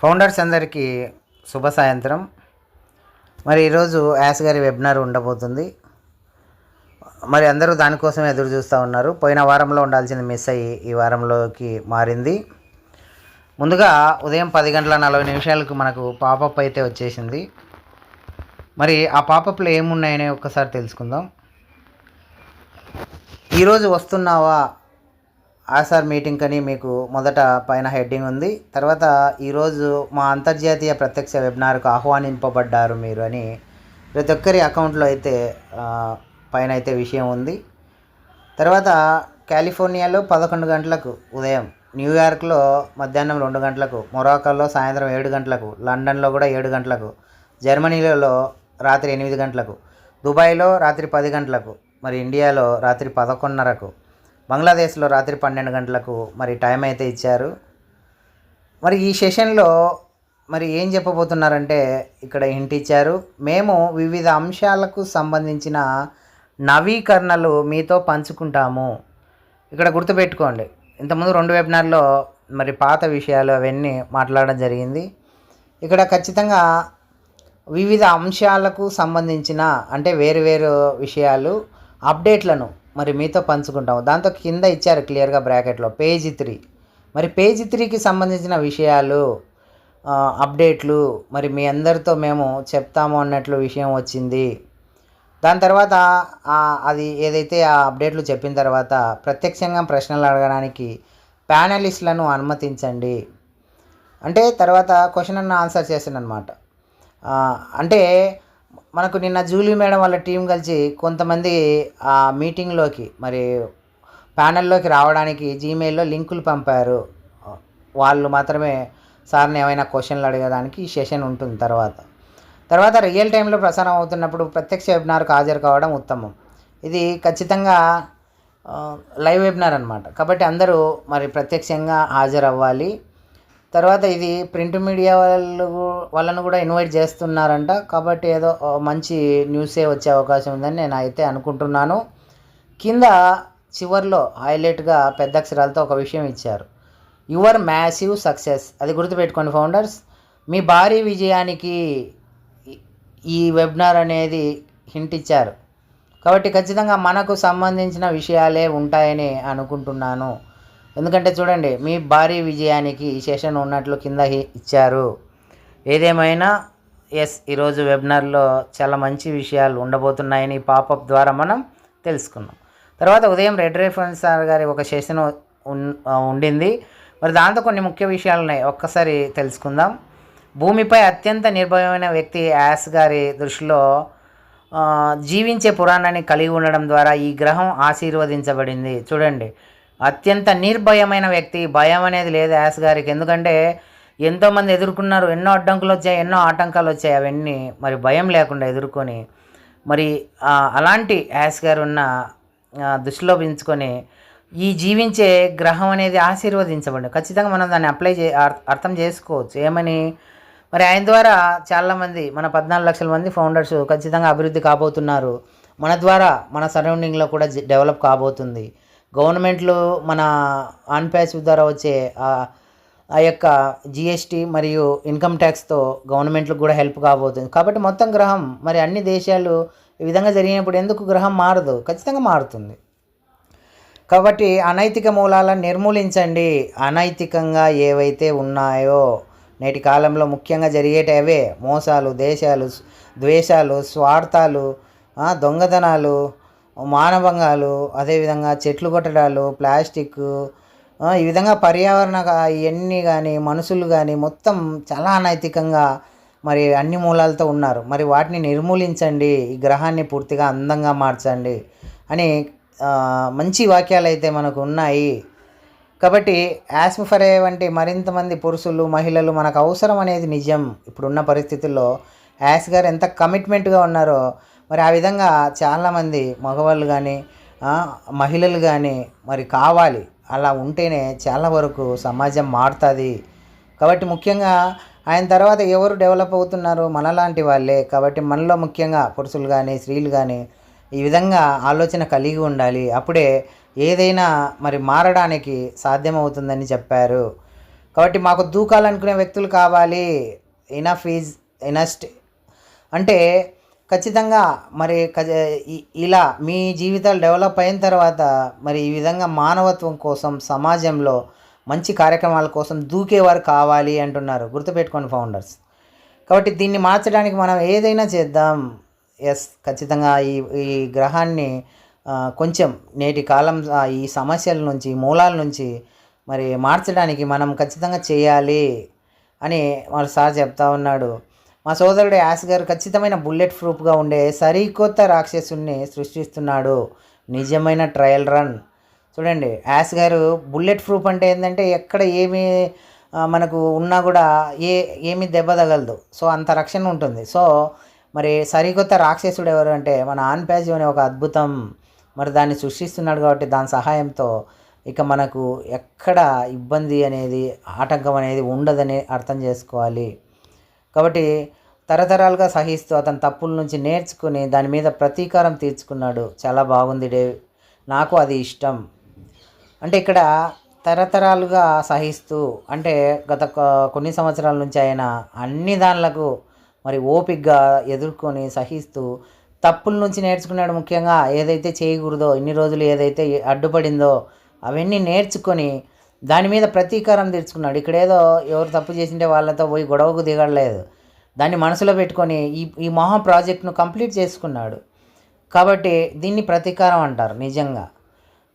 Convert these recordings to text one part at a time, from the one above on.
Founders అందరికీ శుభ సాయంత్రం. మరి ఈరోజు యాస్ గారి వెబినార్ ఉండబోతుంది. మరి అందరూ దానికోసం ఎదురు చూస్తూ ఉన్నారు. పోయిన వారంలో ఉండాల్సింది మిస్ అయ్యి ఈ వారంలోకి మారింది. ముందుగా ఉదయం పది గంటల నలభై నిమిషాలకు మనకు పాపప్ అయితే వచ్చేసింది. మరి ఆ పాపప్లో ఏమున్నాయని ఒక్కసారి తెలుసుకుందాం. ఈరోజు వస్తున్నావా? ఆసార్ మీటింగ్ అని మీకు మొదట పైన హెడ్డింగ్ ఉంది. తర్వాత ఈరోజు మా అంతర్జాతీయ ప్రత్యక్ష వెబినార్కు ఆహ్వానింపబడ్డారు మీరు అని ప్రతి ఒక్కరి అకౌంట్లో అయితే పైన అయితే విషయం ఉంది. తర్వాత కాలిఫోర్నియాలో పదకొండు గంటలకు ఉదయం న్యూయార్క్లో మధ్యాహ్నం రెండు గంటలకు మొరాకోలో సాయంత్రం ఏడు గంటలకు లండన్లో కూడా ఏడు గంటలకు జర్మనీలో రాత్రి ఎనిమిది గంటలకు దుబాయ్లో రాత్రి పది గంటలకు మరి ఇండియాలో రాత్రి పదకొండున్నరకు బంగ్లాదేశ్లో రాత్రి పన్నెండు గంటలకు మరి టైం అయితే ఇచ్చారు. మరి ఈ సెషన్లో మరి ఏం చెప్పబోతున్నారంటే ఇక్కడ హింట్ ఇచ్చారు. మేము వివిధ అంశాలకు సంబంధించిన నవీకరణలు మీతో పంచుకుంటాము. ఇక్కడ గుర్తుపెట్టుకోండి ఇంతకుముందు రెండు వెబినార్లో మరి పాత విషయాలు అవన్నీ మాట్లాడడం జరిగింది. ఇక్కడ ఖచ్చితంగా వివిధ అంశాలకు సంబంధించిన అంటే వేరు వేరు విషయాలు అప్డేట్లను మరి మీతో పంచుకుంటాము. దాంతో కింద ఇచ్చారు క్లియర్గా బ్రాకెట్లో పేజీ త్రీ. మరి పేజీ త్రీకి సంబంధించిన విషయాలు అప్డేట్లు మరి మీ అందరితో మేము చెప్తాము అన్నట్లు విషయం వచ్చింది. దాని తర్వాత అది ఏదైతే ఆ అప్డేట్లు చెప్పిన తర్వాత ప్రత్యక్షంగా ప్రశ్నలు అడగడానికి ప్యానలిస్టులను అనుమతించండి. అంటే తర్వాత క్వశ్చన్ అన్న ఆన్సర్ చేసాను అనమాట అంటే మనకు నిన్న జూలీ మేడం వాళ్ళ టీం కలిసి కొంతమంది ఆ మీటింగ్లోకి మరి ప్యానెల్లోకి రావడానికి జీమెయిల్లో లింకులు పంపారు. వాళ్ళు మాత్రమే సార్ని ఏమైనా క్వశ్చన్లు అడగడానికి ఈ సెషన్ ఉంటుంది తర్వాత. తర్వాత రియల్ టైంలో ప్రసారం అవుతున్నప్పుడు ప్రత్యక్ష వెబినార్కు హాజరు కావడం ఉత్తమం. ఇది ఖచ్చితంగా లైవ్ వెబినార్ అనమాట కాబట్టి అందరూ మరి ప్రత్యక్షంగా హాజరవ్వాలి. తర్వాత ఇది ప్రింట్ మీడియా వాళ్ళు వాళ్ళను కూడా ఇన్వైట్ చేస్తున్నారంట. కాబట్టి ఏదో మంచి న్యూసే వచ్చే అవకాశం ఉందని నేను అయితే అనుకుంటున్నాను. కింద చివర్లో హైలైట్గా పెద్ద అక్షరాలతో ఒక విషయం ఇచ్చారు. Your massive success. అది గుర్తుపెట్టుకోండి ఫౌండర్స్. మీ భారీ విజయానికి ఈ- ఈ వెబినార్ అనేది హింట్ ఇచ్చారు. కాబట్టి ఖచ్చితంగా మనకు సంబంధించిన విషయాలే ఉంటాయని అనుకుంటున్నాను. ఎందుకంటే చూడండి మీ భారీ విజయానికి ఈ సెషన్ ఉన్నట్లు కింద ఇచ్చారు. ఏదేమైనా ఎస్ ఈరోజు వెబినార్లో చాలా మంచి విషయాలు ఉండబోతున్నాయని పాపప్ ద్వారా మనం తెలుసుకున్నాం. తర్వాత ఉదయం రెడ్ రేఫరెన్స్ సార్ గారి ఒక సెషన్ ఉండింది. మరి దాంతో కొన్ని ముఖ్య విషయాలు ఉన్నాయి ఒక్కసారి తెలుసుకుందాం. భూమిపై అత్యంత నిర్భయమైన వ్యక్తి యాస్ గారి దృష్టిలో జీవించే పురాణాన్ని కలిగి ఉండడం ద్వారా ఈ గ్రహం ఆశీర్వదించబడింది. చూడండి అత్యంత నిర్భయమైన వ్యక్తి. భయం అనేది లేదు యాస్ గారికి. ఎందుకంటే ఎంతోమంది ఎదుర్కొన్నారు. ఎన్నో అడ్డంకులు వచ్చాయి ఎన్నో ఆటంకాలు వచ్చాయి అవన్నీ. మరి భయం లేకుండా ఎదుర్కొని మరి అలాంటి యాస్ గారు ఉన్న దృష్టిలో పెంచుకొని ఈ జీవించే గ్రహం అనేది ఆశీర్వదించబడి ఖచ్చితంగా మనం దాన్ని అప్లై చే అర్- అర్థం చేసుకోవచ్చు. ఏమని? మరి ఆయన ద్వారా చాలామంది మన పద్నాలుగు లక్షల మంది ఫౌండర్స్ ఖచ్చితంగా అభివృద్ధి కాబోతున్నారు. మన ద్వారా మన సరౌండింగ్లో కూడా డెవలప్ కాబోతుంది. గవర్నమెంట్లు మన ఆన్ ద్వారా వచ్చే ఆ యొక్క జిఎస్టీ మరియు ఇన్కమ్ ట్యాక్స్తో గవర్నమెంట్లకు కూడా హెల్ప్ కాబోతుంది. కాబట్టి మొత్తం గ్రహం మరి అన్ని దేశాలు ఈ విధంగా జరిగినప్పుడు ఎందుకు గ్రహం మారదు? ఖచ్చితంగా మారుతుంది. కాబట్టి అనైతిక మూలాలను నిర్మూలించండి. అనైతికంగా ఏవైతే ఉన్నాయో నేటి కాలంలో ముఖ్యంగా జరిగేటవే మోసాలు దేశాలు ద్వేషాలు స్వార్థాలు దొంగతనాలు మానభంగాలు అదేవిధంగా చెట్లు కొట్టడాలు ప్లాస్టిక్ ఈ విధంగా పర్యావరణ ఇవన్నీ కానీ మనుషులు కానీ మొత్తం చాలా అనైతికంగా మరి అన్ని మూలాలతో ఉన్నారు. మరి వాటిని నిర్మూలించండి ఈ గ్రహాన్ని పూర్తిగా అందంగా మార్చండి అని మంచి వాక్యాలు అయితే మనకు ఉన్నాయి. కాబట్టి యాస్మిఫరే వంటి మరింత మంది పురుషులు మహిళలు మనకు అవసరం అనేది నిజం. ఇప్పుడున్న పరిస్థితుల్లో యాస్ గారు ఎంత కమిట్మెంట్గా ఉన్నారో మరి ఆ విధంగా చాలామంది మగవాళ్ళు కానీ మహిళలు కానీ మరి కావాలి. అలా ఉంటేనే చాలా వరకు సమాజం మారుతుంది. కాబట్టి ముఖ్యంగా ఆయన తర్వాత ఎవరు డెవలప్ అవుతున్నారు మనలాంటి వాళ్ళే. కాబట్టి మనలో ముఖ్యంగా పురుషులు కానీ స్త్రీలు కానీ ఈ విధంగా ఆలోచన కలిగి ఉండాలి. అప్పుడే ఏదైనా మరి మారడానికి సాధ్యమవుతుందని చెప్పారు. కాబట్టి మాకు దూకాలనుకునే వ్యక్తులు కావాలి. ఇనఫ్ ఈజ్ ఇనస్ట్ అంటే ఖచ్చితంగా మరి ఇలా మీ జీవితాలు డెవలప్ అయిన తర్వాత మరి ఈ విధంగా మానవత్వం కోసం సమాజంలో మంచి కార్యక్రమాల కోసం దూకేవారు కావాలి అంటున్నారు గుర్తుపెట్టుకోండి ఫౌండర్స్. కాబట్టి దీన్ని మార్చడానికి మనం ఏదైనా చేద్దాం. ఎస్ ఖచ్చితంగా ఈ ఈ గ్రహాన్ని కొంచెం నేటి కాలం ఈ సమస్యల నుంచి మూలాల నుంచి మరి మార్చడానికి మనం ఖచ్చితంగా చేయాలి అని వాళ్ళు సార్ చెప్తా ఉన్నాడు. మా సోదరుడు యాస్ గారు ఖచ్చితమైన బుల్లెట్ ప్రూఫ్గా ఉండే సరికొత్త రాక్షసుని సృష్టిస్తున్నాడు. నిజమైన ట్రయల్ రన్. చూడండి యాస్ గారు బుల్లెట్ ప్రూఫ్ అంటే ఏంటంటే ఎక్కడ ఏమి మనకు ఉన్నా కూడా ఏ ఏమి దెబ్బ తగలదు. సో అంత రక్షణ ఉంటుంది. సో మరి సరికొత్త రాక్షసుడు ఎవరు అంటే మన ఆన్ ప్యాజ్ అనే ఒక అద్భుతం. మరి దాన్ని సృష్టిస్తున్నాడు కాబట్టి దాని సహాయంతో ఇక మనకు ఎక్కడ ఇబ్బంది అనేది ఆటంకం అనేది ఉండదని అర్థం చేసుకోవాలి. కాబట్టి తరతరాలుగా సహిస్తూ అతని తప్పుల నుంచి నేర్చుకుని దాని మీద ప్రతీకారం తీర్చుకున్నాడు. చాలా బాగుంది డే. నాకు అది ఇష్టం. అంటే ఇక్కడ తరతరాలుగా సహిస్తూ అంటే గత కొన్ని సంవత్సరాల నుంచి ఆయన అన్ని దానిలకు మరి ఓపికగా ఎదుర్కొని సహిస్తూ తప్పుల నుంచి నేర్చుకున్నాడు ముఖ్యంగా ఏదైతే చేయకూడదో ఇన్ని రోజులు ఏదైతే అడ్డుపడిందో అవన్నీ నేర్చుకొని దాని మీద ప్రతీకారం తెచ్చుకున్నాడు ఇక్కడ ఏదో ఎవరు తప్పు చేసింటే వాళ్ళతో పోయి గొడవకు దిగడలేదు దాన్ని మనసులో పెట్టుకొని ఈ ఈ మహా ప్రాజెక్ట్ను కంప్లీట్ చేసుకున్నాడు. కాబట్టి దీన్ని ప్రతీకారం అంటారు నిజంగా.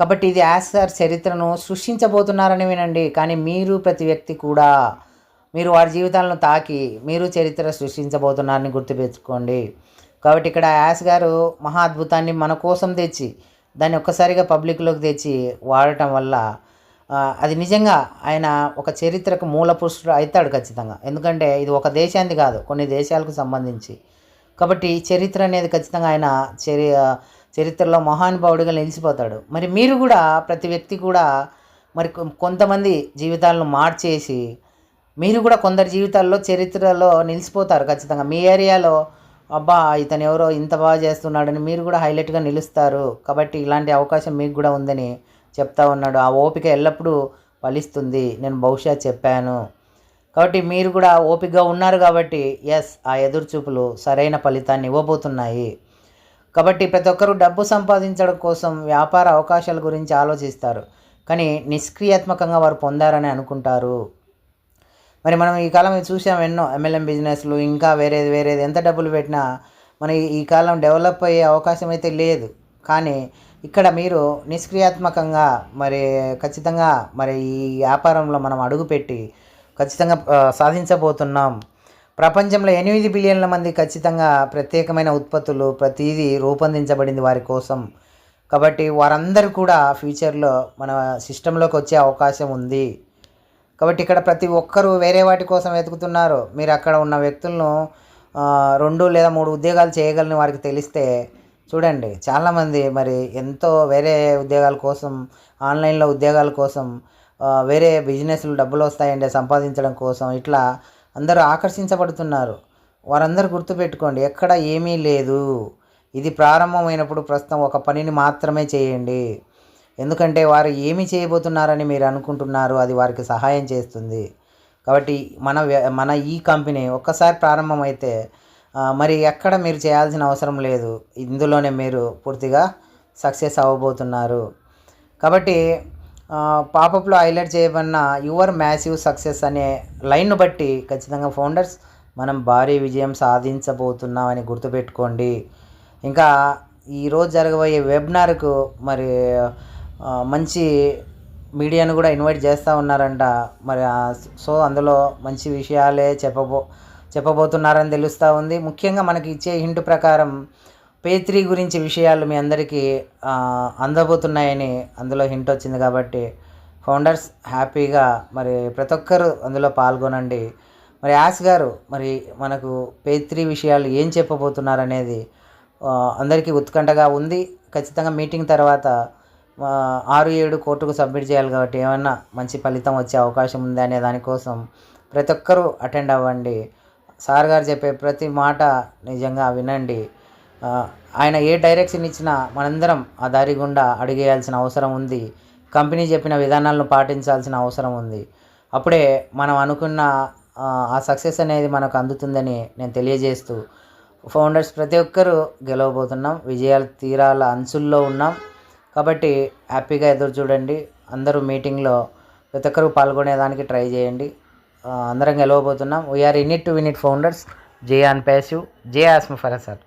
కాబట్టి ఇది యాస్ఆర్ చరిత్రను సృష్టించబోతున్నారని వినండి. కానీ మీరు ప్రతి వ్యక్తి కూడా మీరు వారి జీవితాలను తాకి మీరు చరిత్ర సృష్టించబోతున్నారని గుర్తుపెట్టుకోండి. కాబట్టి ఇక్కడ యాస్ గారు మహా అద్భుతాన్ని మన కోసం తెచ్చి దాన్ని ఒక్కసారిగా పబ్లిక్లోకి తెచ్చి వాడటం వల్ల అది నిజంగా ఆయన ఒక చరిత్రకు మూల పురుషుడు అవుతాడు ఖచ్చితంగా. ఎందుకంటే ఇది ఒక దేశానికి కాదు కొన్ని దేశాలకు సంబంధించి. కాబట్టి చరిత్ర అనేది ఖచ్చితంగా ఆయన చరి చరిత్రలో మహానుభావుడిగా నిలిచిపోతాడు. మరి మీరు కూడా ప్రతి వ్యక్తి కూడా మరి కొ- కొంతమంది జీవితాలను మార్చేసి మీరు కూడా కొందరి జీవితాల్లో చరిత్రలో నిలిచిపోతారు ఖచ్చితంగా. మీ ఏరియాలో అబ్బా ఇతను ఎవరో ఇంత బాగా చేస్తున్నాడని మీరు కూడా హైలైట్గా నిలుస్తారు. కాబట్టి ఇలాంటి అవకాశం మీకు కూడా ఉందని చెప్తా ఉన్నాడు. ఆ ఓపిక ఎల్లప్పుడూ ఫలిస్తుంది. నేను బహుశా చెప్పాను. కాబట్టి మీరు కూడా ఓపికగా ఉన్నారు కాబట్టి ఎస్ ఆ ఎదురుచూపులు సరైన ఫలితాన్ని ఇవ్వబోతున్నాయి. కాబట్టి ప్రతి ఒక్కరూ డబ్బు సంపాదించడం కోసం వ్యాపార అవకాశాల గురించి ఆలోచిస్తారు. కానీ నిష్క్రియాత్మకంగా వారు పొందారని అనుకుంటారు. మరి మనం ఈ కాలం చూసాం ఎన్నో ఎంఎల్ఎం బిజినెస్లు ఇంకా వేరేది వేరేది. ఎంత డబ్బులు పెట్టినా మన ఈ- ఈ కాలం డెవలప్ అయ్యే అవకాశం అయితే లేదు. కానీ ఇక్కడ మీరు నిష్క్రియాత్మకంగా మరి ఖచ్చితంగా మరి ఈ వ్యాపారంలో మనం అడుగుపెట్టి ఖచ్చితంగా సాధించబోతున్నాం. ప్రపంచంలో ఎనిమిది బిలియన్ల మంది ఖచ్చితంగా ప్రత్యేకమైన ఉత్పత్తులు ప్రతిదీ రూపొందించబడింది వారి కోసం. కాబట్టి వారందరూ కూడా ఫ్యూచర్లో మన సిస్టంలోకి వచ్చే అవకాశం ఉంది. కాబట్టి ఇక్కడ ప్రతి ఒక్కరూ వేరే వాటి కోసం వెతుకుతున్నారు. మీరు అక్కడ ఉన్న వ్యక్తులను రెండు లేదా మూడు ఉద్యోగాలు చేయగలని వారికి తెలిస్తే చూడండి చాలామంది మరి ఎంతో వేరే ఉద్యోగాల కోసం ఆన్లైన్లో ఉద్యోగాల కోసం వేరే బిజినెస్లు డబ్బులు వస్తాయండి సంపాదించడం కోసం ఇట్లా అందరూ ఆకర్షించబడుతున్నారు. వారందరూ గుర్తుపెట్టుకోండి ఎక్కడ ఏమీ లేదు. ఇది ప్రారంభమైనప్పుడు ప్రస్తుతం ఒక పనిని మాత్రమే చేయండి. ఎందుకంటే వారు ఏమి చేయబోతున్నారని మీరు అనుకుంటున్నారు అది వారికి సహాయం చేస్తుంది. కాబట్టి మన వ్య- మన ఈ కంపెనీ ఒక్కసారి ప్రారంభమైతే మరి ఎక్కడ మీరు చేయాల్సిన అవసరం లేదు. ఇందులోనే మీరు పూర్తిగా సక్సెస్ అవ్వబోతున్నారు. కాబట్టి పాపప్లో హైలైట్ చేయబడిన యువర్ మ్యాసివ్ సక్సెస్ అనే లైన్ను బట్టి ఖచ్చితంగా ఫౌండర్స్ మనం భారీ విజయం సాధించబోతున్నామని గుర్తుపెట్టుకోండి. ఇంకా ఈరోజు జరగబోయే వెబినార్కు మరి మంచి మీడియాను కూడా ఇన్వైట్ చేస్తూ ఉన్నారంట. మరి సో అందులో మంచి విషయాలే చెప్పబో చెప్పబోతున్నారని తెలుస్తూ ఉంది. ముఖ్యంగా మనకి ఇచ్చే హింట్ ప్రకారం పేత్రి గురించి విషయాలు మీ అందరికీ అందబోతున్నాయని అందులో హింట్ వచ్చింది కాబట్టి ఫౌండర్స్ హ్యాపీగా మరి ప్రతి ఒక్కరు అందులో పాల్గొనండి. మరి యాస్ గారు మరి మనకు పేత్రి విషయాలు ఏం చెప్పబోతున్నారు అనేది అందరికీ ఉత్కంఠగా ఉంది. ఖచ్చితంగా మీటింగ్ తర్వాత ఆరు ఏడు కోర్టుకు సబ్మిట్ చేయాలి కాబట్టి ఏమన్నా మంచి ఫలితం వచ్చే అవకాశం ఉంది అనే దానికోసం ప్రతి ఒక్కరూ అటెండ్ అవ్వండి. సార్ గారు చెప్పే ప్రతి మాట నిజంగా వినండి. ఆయన ఏ డైరెక్షన్ ఇచ్చినా మనందరం ఆ దారి గుండా అడిగేయాల్సిన అవసరం ఉంది. కంపెనీ చెప్పిన విధానాలను పాటించాల్సిన అవసరం ఉంది. అప్పుడే మనం అనుకున్న ఆ, సక్సెస్ అనేది మనకు అందుతుందని నేను తెలియజేస్తూ ఫౌండర్స్ ప్రతి ఒక్కరూ గెలవబోతున్నాం. విజయాల తీరాల అంచుల్లో ఉన్నాం. కాబట్టి హ్యాపీగా ఎదురు చూడండి. అందరూ మీటింగ్లో ప్రతి ఒక్కరూ పాల్గొనేదానికి ట్రై చేయండి. అందరం గెలవబోతున్నాం. We are in it to win it founders జే అన్ ప్యాసివ్. జే ఆస్మ ఫర్ సార్.